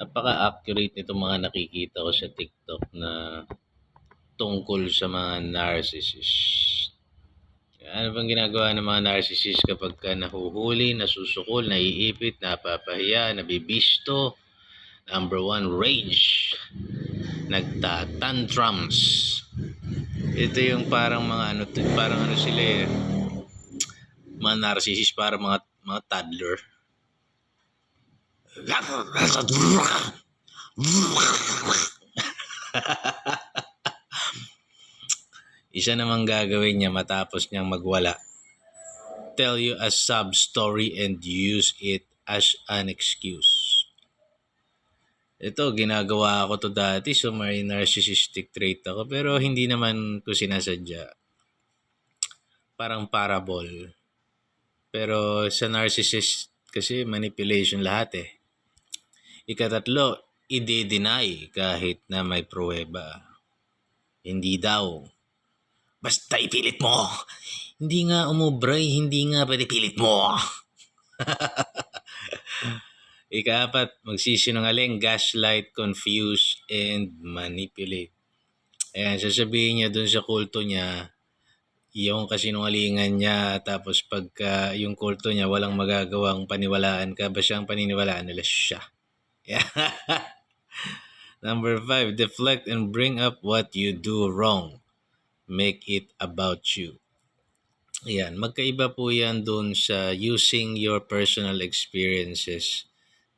napaka-accurate nitong mga nakikita ko sa TikTok na tungkol sa mga narcissist. Ano bang ginagawa ng mga narcissist kapag ka nahuhuli, nasusukol, naiipit, napapahiya, nabibisto? Number one, rage. Nagtatantrums. Ito yung parang mga ano, parang ano sila eh. Mga narcissist, parang mga, mga toddler. Isa namang gagawin niya matapos niyang magwala. Tell you a sub story and use it as an excuse. Ito, ginagawa ko to dati, so may narcissistic trait ako, pero hindi naman ko sinasadya. Parang parable. Pero sa narcissist kasi manipulation lahat eh. Ikatatlo, i-deny kahit na may pruweba. Hindi daw. Basta ipilit mo. Hindi nga umubray, hindi nga pwede pilit mo. Ikapat, magsisinungaling, gaslight, confuse, and manipulate. Ayan, sasabihin niya dun sa kulto niya, yung kasinungalingan niya, tapos pagka yung kulto niya, walang magagawang paniwalaan ka, ba siyang paniniwalaan nila siya. Yeah. Number five, deflect and bring up what you do wrong. Make it about you. Yan, magkaiba po yan dun sa using your personal experiences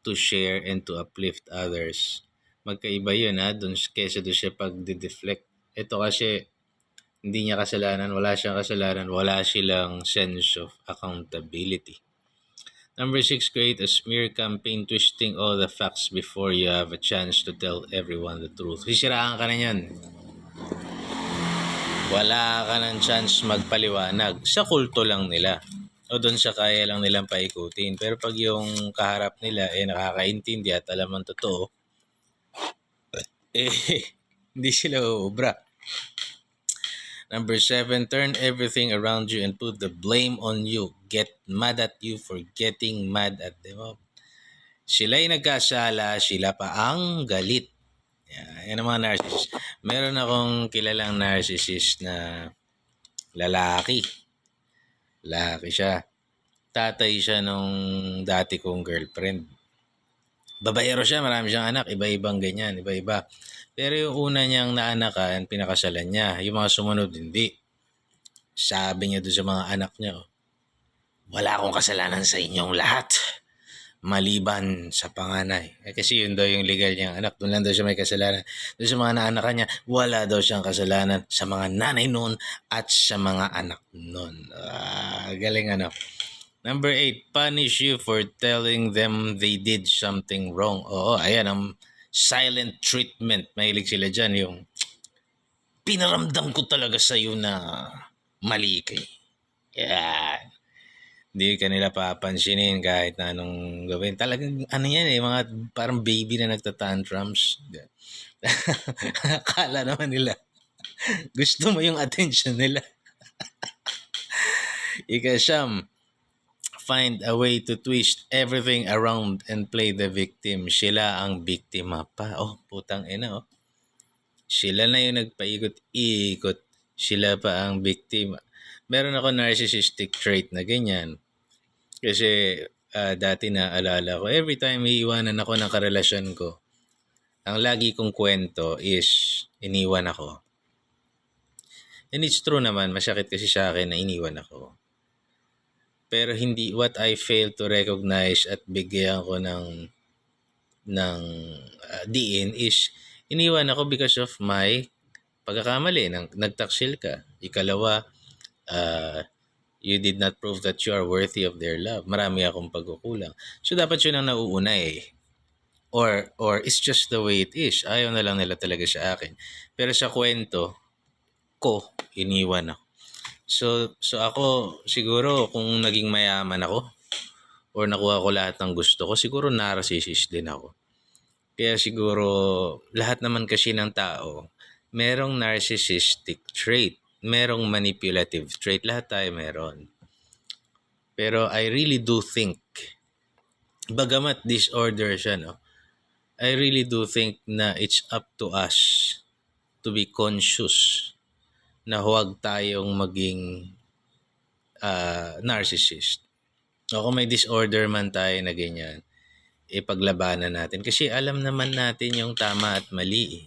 to share and to uplift others. Magkaiba yun ha, dun kesa dun siya pag-deflect. Ito kasi, hindi niya kasalanan, wala siyang kasalanan, wala silang sense of accountability. Number six, create a smear campaign twisting all the facts before you have a chance to tell everyone the truth. Sisiraan ka na yan. Wala ka ng chance magpaliwanag. Sa kulto lang nila. O doon sa kaya lang nilang paikutin. Pero pag yung kaharap nila eh nakakaintindi at alam ang totoo, eh hindi sila uubra. Number seven, turn everything around you and put the blame on you. Get mad at you for getting mad at them. Sila'y nagkasala, sila pa ang galit. Yan, yan ang mga narcissist. Meron akong kilalang narcissist na lalaki. Lalaki siya. Tatay siya nung dati kong girlfriend. Babaero siya, marami siyang anak, iba-ibang ganyan, iba-iba. Pero yung una niyang naanakan, pinakasalan niya. Yung mga sumunod, hindi. Sabi niya doon sa mga anak niya, oh, wala akong kasalanan sa inyong lahat. Maliban sa panganay. Eh, kasi yun daw yung legal niyang anak. Doon lang daw siya may kasalanan. Doon sa mga naanakan niya, wala daw siyang kasalanan sa mga nanay noon at sa mga anak noon. Ah, galing ano. Number eight, punish you for telling them they did something wrong. Oo, ayan ang silent treatment. Mahilig sila dyan. Yung pinaramdam ko talaga sa iyo na mali kay. Yan. Hindi ka nila papansinin kahit na anong gawin. Talagang ano yan eh, mga parang baby na nagtatantrums. Akala naman nila. Gusto mo yung attention nila. Ika find a way to twist everything around and play the victim. Sila ang biktima pa. Oh, putang ina oh. Sila na yung nagpaikot-ikot. Sila pa ang biktima. Meron ako narcissistic trait na ganyan. Kasi ah, dati na alala ko, every time iiwanan ako ng karelasyon ko, ang lagi kong kwento is iniwan ako. And it's true naman, masakit kasi sa akin na iniwan ako. Pero hindi what I fail to recognize at bigyan ko ng ng ah, diin is iniwan ako because of my pagkakamali. Nang, nagtaksil ka. Ikalawa, uh, you did not prove that you are worthy of their love. Marami akong pagkukulang. So, dapat yun ang nauuna eh. Or, or it's just the way it is. Ayaw na lang nila talaga sa akin. Pero sa kwento ko, iniwan ako. So, so ako, siguro, kung naging mayaman ako, or nakuha ko lahat ng gusto ko, siguro narcissist din ako. Kaya siguro, lahat naman kasi ng tao, merong narcissistic trait, merong manipulative trait, lahat tayo meron. Pero I really do think, bagamat disorder siya, no? I really do think na it's up to us to be conscious na huwag tayong maging ah, narcissist. O kung may disorder man tayo na ganyan, ipaglabanan natin. Kasi alam naman natin yung tama at mali. eh.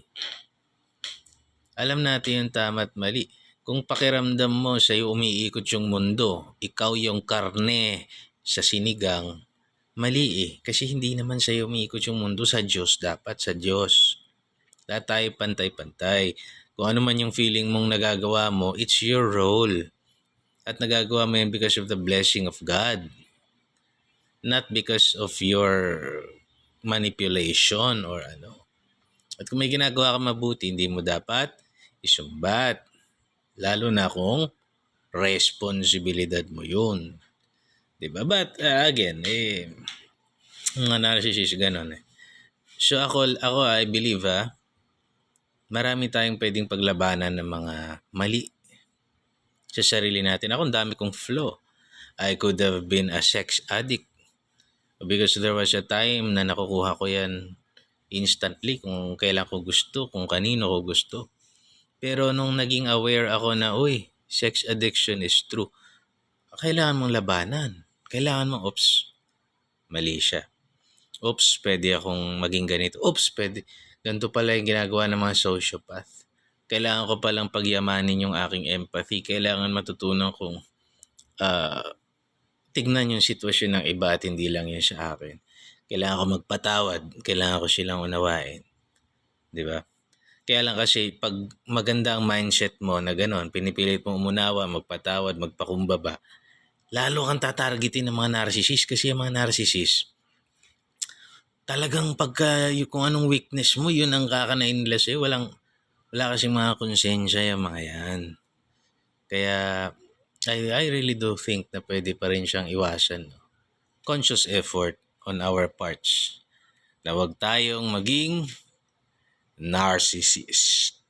Alam natin yung tama at mali. Kung pakiramdam mo sa'yo umiikot yung mundo, ikaw yung karne sa sinigang, mali eh. Kasi hindi naman sa'yo umiikot yung mundo sa Diyos. Dapat sa Diyos. Lahat tayo pantay-pantay. Kung ano man yung feeling mong nagagawa mo, it's your role. At nagagawa mo yan because of the blessing of God. Not because of your manipulation or ano. At kung may ginagawa ka mabuti, hindi mo dapat isumbat. Lalo na kung responsibilidad mo yun. Diba? But uh, again, eh, mga narcissist, ganun eh. So ako, ako I believe ha, marami tayong pwedeng paglabanan ng mga mali sa sarili natin. Ako, dami kong flaw. I could have been a sex addict because there was a time na nakukuha ko yan instantly kung kailan ko gusto, kung kanino ko gusto. Pero nung naging aware ako na, uy, sex addiction is true, kailangan mong labanan. Kailangan mong, oops, mali siya. Oops, pwede akong maging ganito. Oops, pwede. Ganito pala yung ginagawa ng mga sociopath. Kailangan ko palang pagyamanin yung aking empathy. Kailangan matutunan kong ah, tignan yung sitwasyon ng iba at hindi lang yun sa akin. Kailangan ko magpatawad. Kailangan ko silang unawain. Di ba? Kaya lang kasi pag maganda ang mindset mo na gano'n, pinipilit mo umunawa, magpatawad, magpakumbaba, lalo kang tatargetin ng mga narcissist kasi yung mga narcissist, talagang pagka yung kung anong weakness mo, yun ang kakanain nila sa'yo. Walang, wala kasing mga konsensya yung mga yan. Kaya, I, I really do think na pwede pa rin siyang iwasan. No? Conscious effort on our parts. Na huwag tayong maging narcissist.